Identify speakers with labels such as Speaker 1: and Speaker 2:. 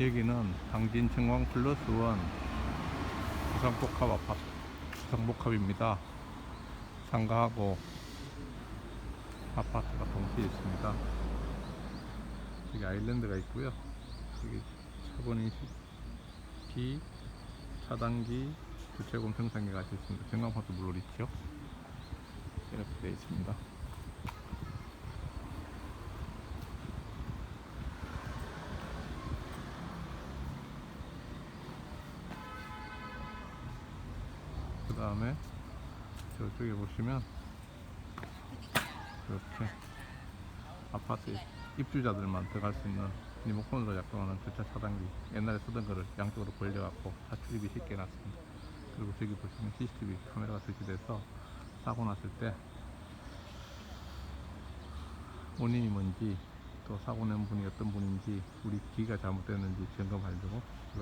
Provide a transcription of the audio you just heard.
Speaker 1: 여기는 당진 청광 플러스 원 부산복합 아파트 부산복합입니다. 상가하고 아파트가 동시에 있습니다. 여기 아일랜드가 있고요. 여기 차고인식기, 차단기, 생산기가 같이 있습니다. 경강파도 물론 있죠. 이렇게 되어 있습니다. 그 다음에 저쪽에 보시면 이렇게 아파트 입주자들만 들어갈 수 있는 리모컨으로 작동하는 주차 차단기. 옛날에 쓰던 거를 양쪽으로 벌려갖고 차출입이 쉽게 해놨습니다. 그리고 저기 보시면 CCTV 카메라가 설치돼서 사고 났을 때 원인이 뭔지 또 사고 낸 분이 어떤 분인지 우리 기가 잘못됐는지 달려있습니다